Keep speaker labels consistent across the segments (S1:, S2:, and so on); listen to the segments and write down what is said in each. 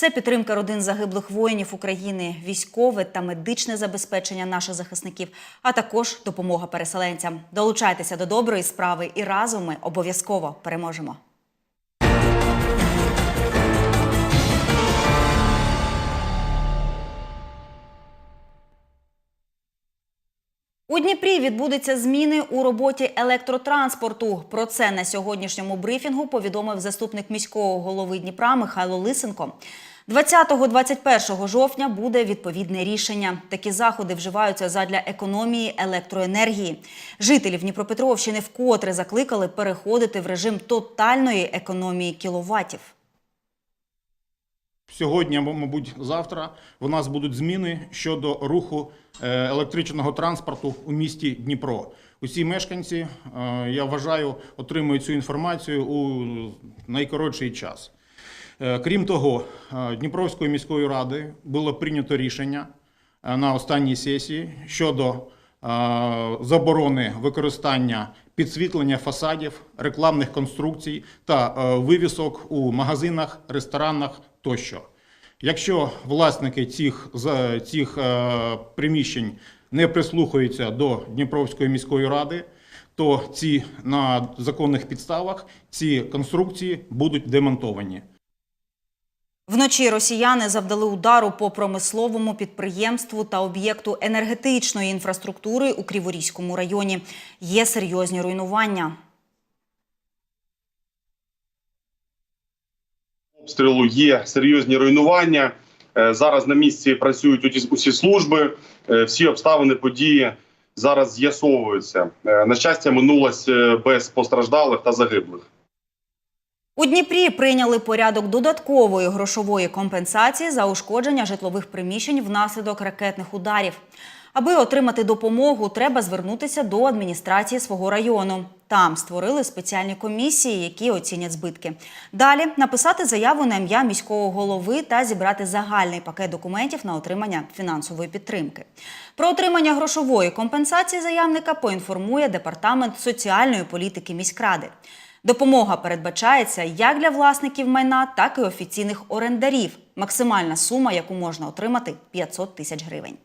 S1: Це підтримка родин загиблих воїнів України, військове та медичне забезпечення наших захисників, а також допомога переселенцям. Долучайтеся до доброї справи і разом ми обов'язково переможемо. У Дніпрі відбудуться зміни у роботі електротранспорту. Про це на сьогоднішньому брифінгу повідомив заступник міського голови Дніпра Михайло Лисенко. 20-21 жовтня буде відповідне рішення. Такі заходи вживаються задля економії електроенергії. Жителів Дніпропетровщини вкотре закликали переходити в режим тотальної економії кіловатів.
S2: Сьогодні, мабуть, завтра у нас будуть зміни щодо руху е, електричного транспорту у місті Дніпро. Усі мешканці, е, я вважаю, отримують цю інформацію у найкоротший час. Е, Крім того, е, Дніпровською міською радою було прийнято рішення е, на останній сесії щодо заборони використання підсвітлення фасадів, рекламних конструкцій та вивісок у магазинах, ресторанах тощо. Якщо власники цих, цих приміщень не прислухаються до Дніпровської міської ради, то ці на законних підставах ці конструкції будуть демонтовані.
S1: Вночі росіяни завдали удару по промисловому підприємству та об'єкту енергетичної інфраструктури у Криворізькому районі. Є серйозні руйнування.
S3: обстрілу є серйозні руйнування. Е, Зараз на місці працюють усі- служби, е, всі обставини події зараз з'ясовуються. Е, На щастя, минулось без постраждалих та загиблих.
S1: У Дніпрі прийняли порядок додаткової грошової компенсації за ушкодження житлових приміщень внаслідок ракетних ударів. Аби отримати допомогу, треба звернутися до адміністрації свого району. Там створили спеціальні комісії, які оцінять збитки. Далі написати заяву на ім'я міського голови та зібрати загальний пакет документів на отримання фінансової підтримки. Про отримання грошової компенсації заявника поінформує департамент соціальної політики міськради. Допомога передбачається як для власників майна, так і офіційних орендарів. Максимальна сума, яку можна отримати 500 тисяч гривень.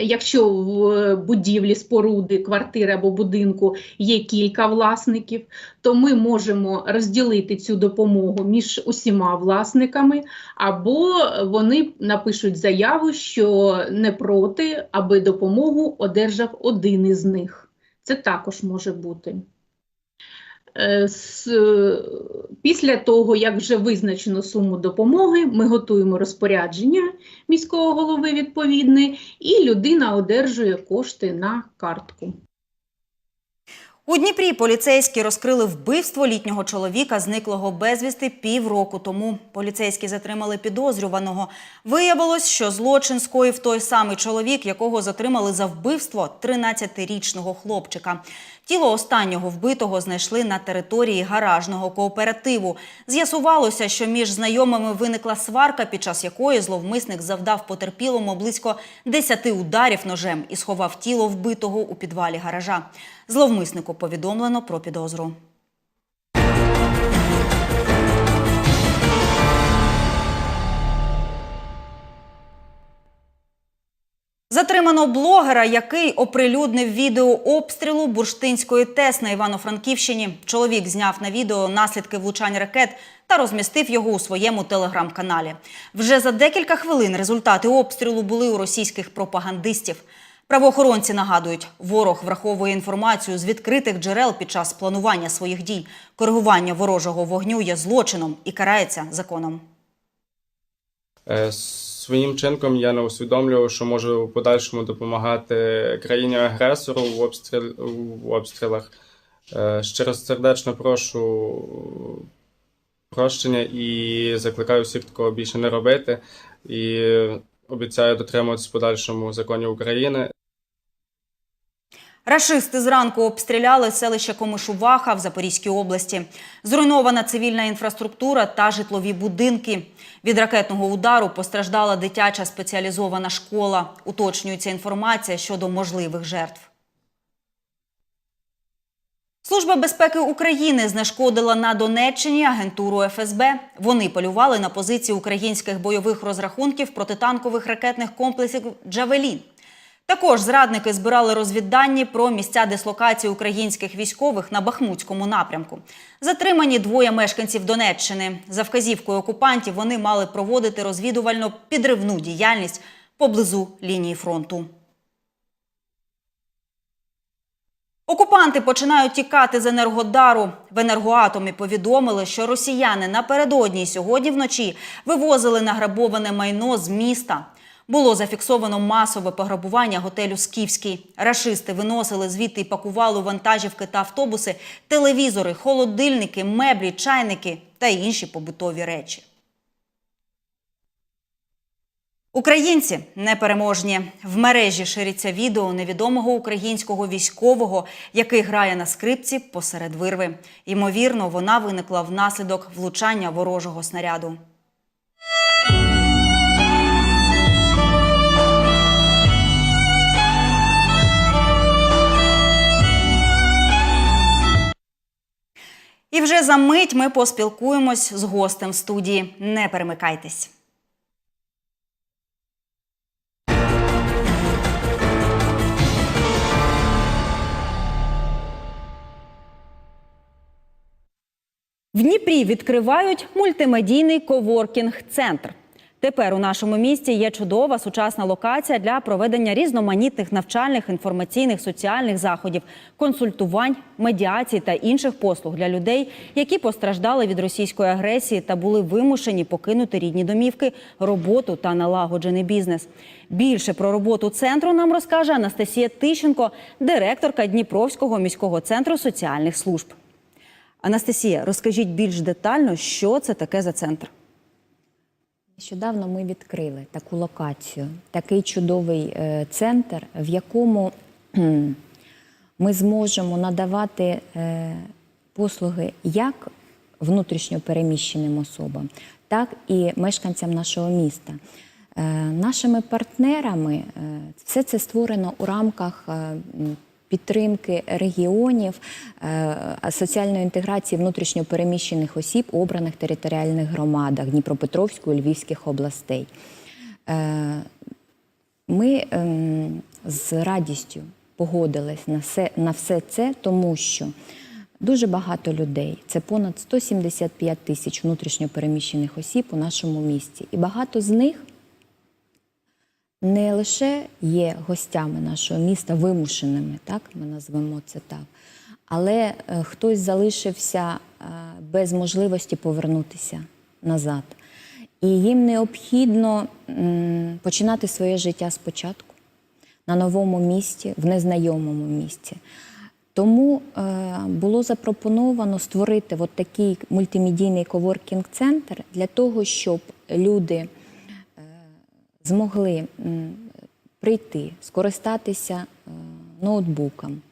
S4: Якщо в будівлі, споруди, квартири або будинку є кілька власників, то ми можемо розділити цю допомогу між усіма власниками, або вони напишуть заяву, що не проти, аби допомогу одержав один із них. Це також може бути. Е, Після того, як вже визначено суму допомоги, ми готуємо розпорядження міського голови відповідне, і людина одержує кошти на картку.
S1: У Дніпрі поліцейські розкрили вбивство літнього чоловіка, зниклого безвісти півроку тому. Поліцейські затримали підозрюваного. Виявилось, що злочин скоїв той самий чоловік, якого затримали за вбивство 13-річного хлопчика. Тіло останнього вбитого знайшли на території гаражного кооперативу. З'ясувалося, що між знайомими виникла сварка, під час якої зловмисник завдав потерпілому близько 10 ударів ножем і сховав тіло вбитого у підвалі гаража. Зловмиснику повідомлено про підозру. Затримано блогера, який оприлюднив відео обстрілу бурштинської ТЕС на Івано-Франківщині. Чоловік зняв на відео наслідки влучань ракет та розмістив його у своєму телеграм-каналі. Вже за декілька хвилин результати обстрілу були у російських пропагандистів. Правоохоронці нагадують, ворог враховує інформацію з відкритих джерел під час планування своїх дій. Коригування ворожого вогню є злочином і карається законом.
S5: Е, Своїм чинком я не усвідомлював, що можу в подальшому допомагати країні-агресору в, обстріл... в обстрілах. Е, Щиро сердечно прошу прощення і закликаю всіх такого більше не робити. І обіцяю дотримуватися подальшому законів України
S1: Рашисти зранку обстріляли селище Комишуваха в Запорізькій області. Зруйнована цивільна інфраструктура та житлові будинки. Від ракетного удару постраждала дитяча спеціалізована школа. Уточнюється інформація щодо можливих жертв. Служба безпеки України знешкодила на Донеччині агентуру ФСБ. Вони полювали на позиції українських бойових розрахунків протитанкових ракетних комплексів Джавелін. Також зрадники збирали розвіддані про місця дислокації українських військових на Бахмутському напрямку. Затримані двоє мешканців Донеччини. За вказівкою окупантів вони мали проводити розвідувально підривну діяльність поблизу лінії фронту. Окупанти починають тікати з Енергодару. В енергоатомі повідомили, що росіяни напередодні сьогодні вночі вивозили награбоване майно з міста. Було зафіксовано масове пограбування готелю Скіфський. Рашисти виносили звідти і пакували вантажівки та автобуси телевізори, холодильники, меблі, чайники та інші побутові речі. Українці непереможні. В мережі шириться відео невідомого українського військового, який грає на скрипці посеред вирви. Ймовірно, вона виникла внаслідок влучання ворожого снаряду. Вже за мить ми поспілкуємось з гостем студії. Не перемикайтесь. В Дніпрі відкривають мультимедійний коворкінг-центр. Тепер у нашому місті є чудова сучасна локація для проведення різноманітних навчальних, інформаційних, соціальних заходів, консультувань, медіацій та інших послуг для людей, які постраждали від російської агресії та були вимушені покинути рідні домівки, роботу та налагоджений бізнес. Більше про роботу центру нам розкаже Анастасія Тищенко, директорка Дніпровського міського центру соціальних служб. Анастасія, розкажіть більш детально, що це таке за центр.
S6: Нещодавно ми відкрили таку локацію, такий чудовий е, центр, в якому ми зможемо надавати е, послуги як внутрішньо переміщеним особам, так і мешканцям нашого міста. Е, Нашими партнерами все це створено у рамках підтримки регіонів, е, соціальної інтеграції внутрішньо переміщених осіб обраних територіальних громадах Дніпропетровської Львівських областей. Е, Ми ем, з радістю погодились на все, на все це, тому що дуже багато людей, це понад 175 тисяч внутрішньо переміщених осіб у нашому місті. І багато з них не лише є гостями нашого міста, вимушеними, так ми назвемо це так, але е, хтось залишився е, без можливості повернутися назад. І їм необхідно починати своє життя спочатку на новому місці, в незнайомому місці. Тому е, було запропоновано створити от такий мультимедійний коворкінг-центр для того, щоб люди змогли прийти, скористатися е, ноутбуком,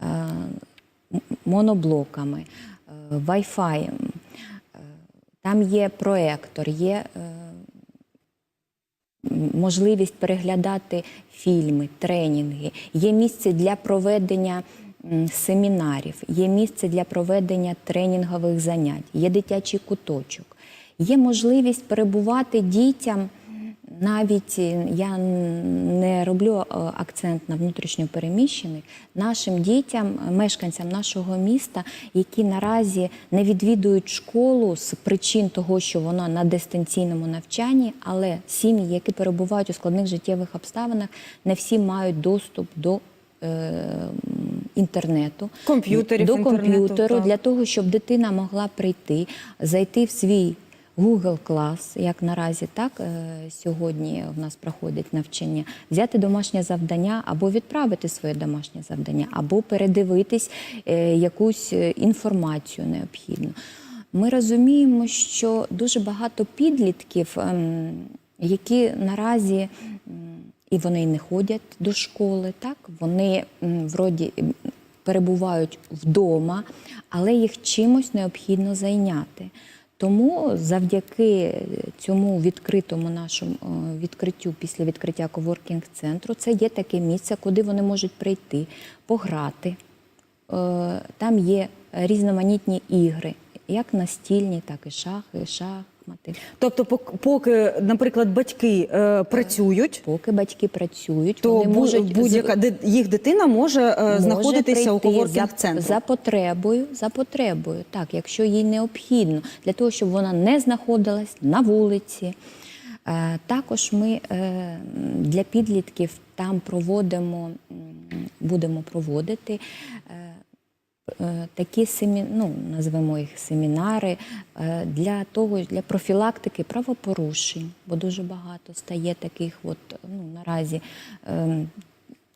S6: е, моноблоками, Wi-Fi. Е, Там є проектор, є можливість переглядати фільми, тренінги, є місце для проведення семінарів, є місце для проведення тренінгових занять, є дитячий куточок, є можливість перебувати дітям. Навіть е, я не роблю е, акцент на внутрішньо переміщених нашим дітям, е, мешканцям нашого міста, які наразі не відвідують школу з причин того, що вона на дистанційному навчанні, але сім'ї, які перебувають у складних життєвих обставинах, не всі мають доступ до інтернету,
S1: Комп'ютерів,
S6: до комп'ютеру для того, щоб дитина могла прийти, зайти в свій Google клас, як наразі так е, сьогодні в нас проходить навчання, взяти домашнє завдання або відправити своє домашнє завдання, або передивитись е, якусь е, інформацію необхідну. Ми розуміємо, що дуже багато підлітків, ем, які наразі і вони не ходять до школи, так? Вони вроді перебувають вдома, але їх чимось необхідно зайняти. Тому завдяки цьому відкритому нашому е, відкриттю після відкриття коворкінг-центру це є таке місце, куди вони можуть прийти, пограти. Е, Там є різноманітні ігри, як настільні, так і шахи, шахмати.
S1: Тобто, поки, наприклад, батьки е, працюють,
S6: Поки батьки працюють,
S1: то
S6: вони можуть
S1: будь-яка їх дитина може, е,
S6: може
S1: знаходитися у коворкінг
S6: за,
S1: центрі
S6: за потребою, за потребою, так, якщо їй необхідно, для того, щоб вона не знаходилась на вулиці. Е, Також ми е, для підлітків там проводимо, будемо проводити е, такі семі... ну, назвемо їх семінари е, для того, для профілактики правопорушень, бо дуже багато стає таких, от, ну, наразі. ем,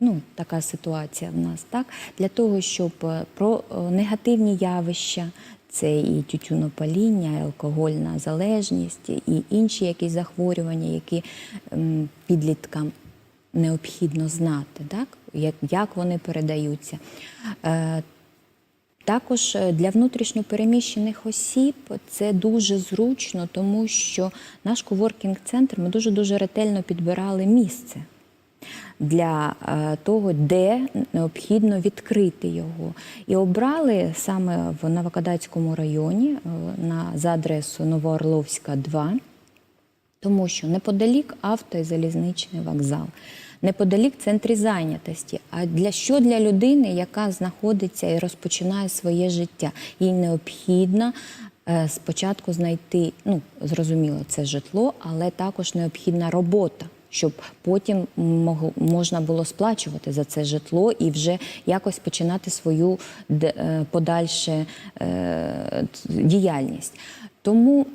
S6: Ну, така ситуація в нас, так? Для того, щоб е, про е, негативні явища, це і тютюнопаління, і алкогольна залежність, і інші якісь захворювання, які ем, підліткам необхідно знати, так? Як, вони передаються. Е, також е, для внутрішньопереміщених осіб це дуже зручно, тому що наш коворкінг-центр ми дуже-дуже ретельно підбирали місце для е, того, де необхідно відкрити його. І обрали саме в Новокадацькому районі е, за адресою Новоорловська, 2, тому що неподалік авто і залізничний вокзал, неподалік центрі зайнятості. А для що для людини, яка знаходиться і розпочинає своє життя? Їй необхідно е, спочатку знайти, ну зрозуміло, це житло, але також необхідна робота. Щоб потім можна було сплачувати за це житло і вже якось починати свою е, подальше е, діяльність. Тому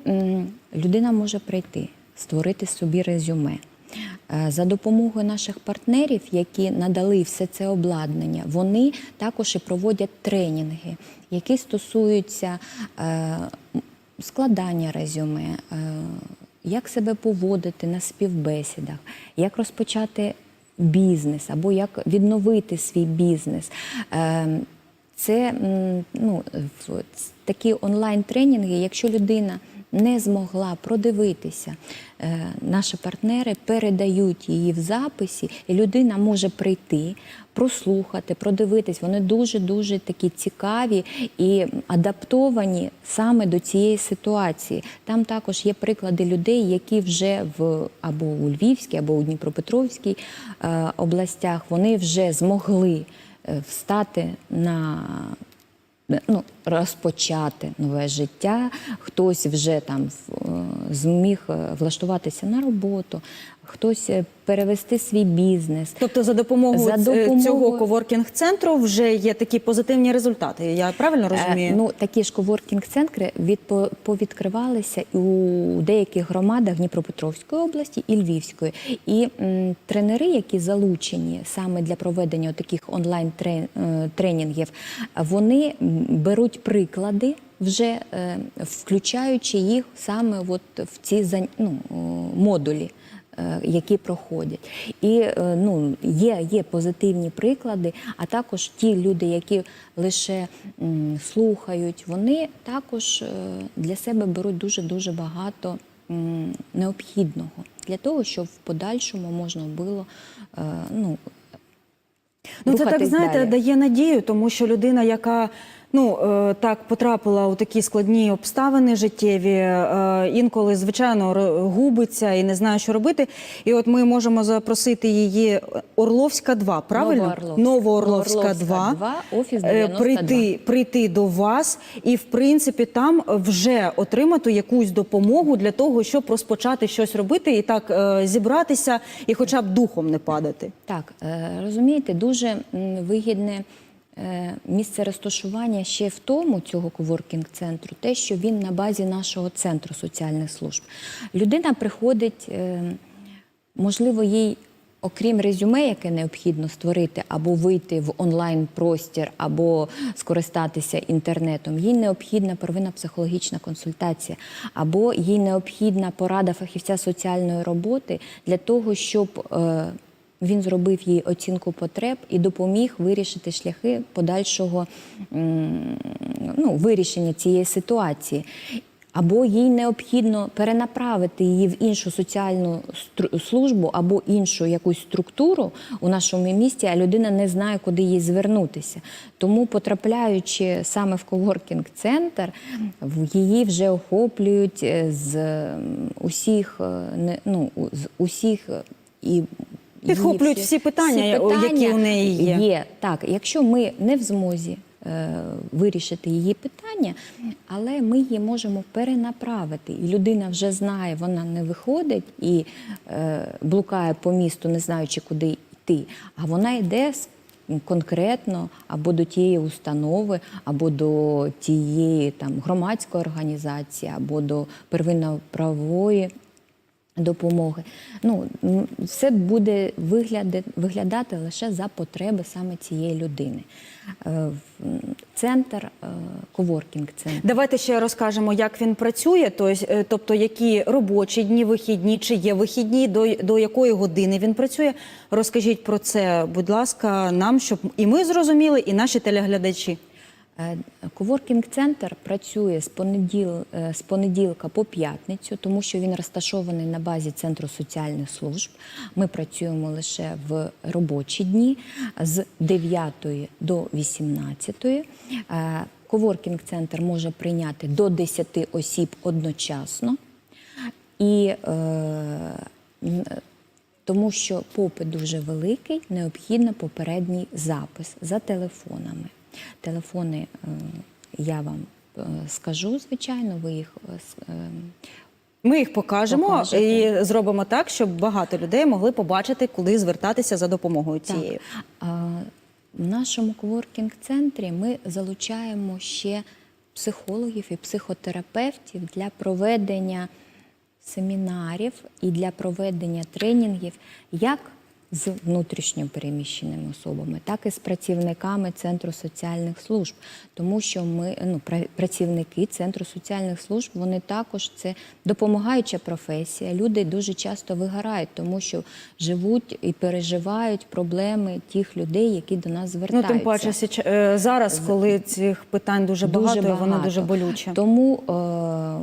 S6: людина може прийти, створити собі резюме. Е, За допомогою наших партнерів, які надали все це обладнання, вони також і проводять тренінги, які стосуються е, складання резюме, е, як себе поводити на співбесідах, як розпочати бізнес або як відновити свій бізнес. Це ну, такі онлайн-тренінги, якщо людина не змогла продивитися, е, наші партнери передають її в записі, і людина може прийти, прослухати, продивитись. Вони дуже-дуже такі цікаві і адаптовані саме до цієї ситуації. Там також є приклади людей, які вже в або у Львівській, або у Дніпропетровській е, областях вони вже змогли е, встати на ну, розпочати нове життя. Хтось вже там е, зміг е, влаштуватися на роботу, хтось е, перевести свій бізнес.
S1: Тобто за допомогою,
S6: За
S1: ц-
S6: допомогою-
S1: цього коворкінг-центру вже є такі позитивні результати. Я правильно розумію?
S6: Е, Ну, такі ж коворкінг-центри відпо- повідкривалися у деяких громадах Дніпропетровської області і Львівської. І м, тренери, які залучені саме для проведення таких онлайн-тренінгів, вони беруть приклади. Вже е, включаючи їх саме от в ці ну, модулі, е, які проходять. І е, ну, є, є позитивні приклади, а також ті люди, які лише слухають, вони також е, для себе беруть дуже-дуже багато необхідного для того, щоб в подальшому можна було е, ну,
S1: Ну, це так знаєте,
S6: далі.
S1: дає надію, тому що людина, яка ну е, так потрапила у такі складні обставини життєві, е, інколи звичайно губиться і не знає, що робити. І от ми можемо запросити її Орловська 2, правильно?
S6: Новоорловська.
S1: Новоорловська
S6: Новоорловська
S1: 2,
S6: 2, офіс
S1: Е,
S6: 92.
S1: прийти, прийти до вас і, в принципі, там вже отримати якусь допомогу для того, щоб розпочати щось робити і так е, зібратися, і хоча б духом не падати.
S6: Так, е, розумієте, дуже вигідне е, місце розташування ще в тому цього коворкінг-центру, те, що він на базі нашого центру соціальних служб. Людина приходить, е, можливо, їй. Окрім резюме, яке необхідно створити, або вийти в онлайн-простір, або скористатися інтернетом, їй необхідна первинна психологічна консультація, або їй необхідна порада фахівця соціальної роботи для того, щоб е, Він зробив їй оцінку потреб і допоміг вирішити шляхи подальшого ну, вирішення цієї ситуації. Або їй необхідно перенаправити її в іншу соціальну службу або іншу якусь структуру у нашому місті, а людина не знає, куди їй звернутися. Тому, потрапляючи саме в коворкінг-центр, в її вже охоплюють е, з усіх, е, ну, з усіх е, і
S1: Підхоплюють всі питання, які у неї є.
S6: Є так, якщо ми не в змозі е, вирішити її питання, але ми її можемо перенаправити. І людина вже знає, вона не виходить і е, блукає по місту, не знаючи, куди йти. А вона йде конкретно або до тієї установи, або до тієї там громадської організації, або до первинно-правової допомоги. Ну, все буде вигляди, виглядати лише за потреби саме цієї людини. Е, Центр, е, коворкінг-центр.
S1: Давайте ще розкажемо, як він працює, е, тобто які робочі дні, вихідні, чи є вихідні, до, до якої години він працює. Розкажіть про це, будь ласка, нам, щоб і ми зрозуміли, і наші телеглядачі.
S6: Е, Коворкінг-центр працює з, понеділ, е, з понеділка по п'ятницю, тому що він розташований на базі Центру соціальних служб. Ми працюємо лише в робочі дні з 9 до 18. Е, Коворкінг-центр може прийняти до 10 осіб одночасно. І е, тому що попит дуже великий, необхідно попередній запис за телефонами. Телефони е, я вам е, скажу, звичайно, ви їх е,
S1: Ми їх покажемо
S6: Покажете.
S1: і зробимо так, щоб багато людей могли побачити, куди звертатися за допомогою цією.
S6: В нашому коворкінг-центрі ми залучаємо ще психологів і психотерапевтів для проведення семінарів і для проведення тренінгів як з внутрішньо переміщеними особами, так і з працівниками Центру соціальних служб. Тому що ми ну, пра- працівники Центру соціальних служб вони також це допомагаюча професія. Люди дуже часто вигорають, тому що живуть і переживають проблеми тих людей, які до нас
S1: Ну, тим паче е, зараз, коли цих питань дуже багато, і вони дуже болючі.
S6: Тому е,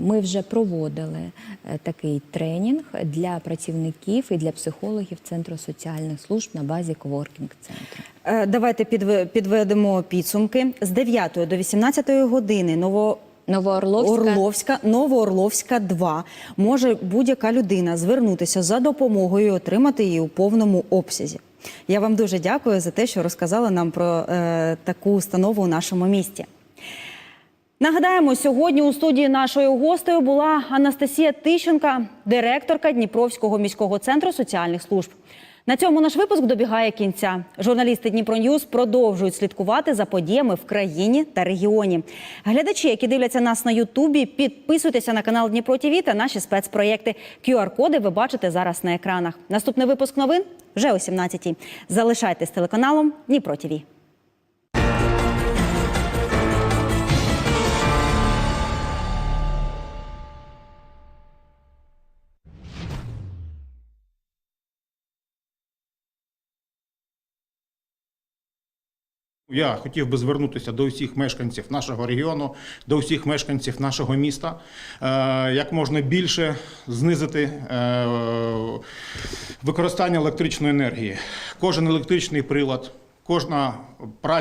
S6: ми вже проводили е, такий тренінг для працівників і для психологів Центру соціальних служб на базі коворкінг-центру.
S1: Е, Давайте підведемо підсумки. З 9 до 18 години Ново...
S6: Новоорловська
S1: Орловська, Новоорловська 2. Може будь-яка людина звернутися за допомогою і отримати її у повному обсязі. Я вам дуже дякую за те, що розказали нам про е, таку установу у нашому місті. Нагадаємо, сьогодні у студії нашою гостею була Анастасія Тищенка, директорка Дніпровського міського центру соціальних служб. На цьому наш випуск добігає кінця. Журналісти Дніпро Ньюз продовжують слідкувати за подіями в країні та регіоні. Глядачі, які дивляться нас на Ютубі, підписуйтеся на канал Дніпро ТІВІ та наші спецпроєкти. QR-коди ви бачите зараз на екранах. Наступний випуск новин вже о 17-й. Залишайтесь телеканалом Дніпро ТВ.
S2: Я хотів би звернутися до всіх мешканців нашого регіону, до всіх мешканців нашого міста, е, як можна більше знизити е, використання електричної енергії. Кожен електричний прилад, кожна пральна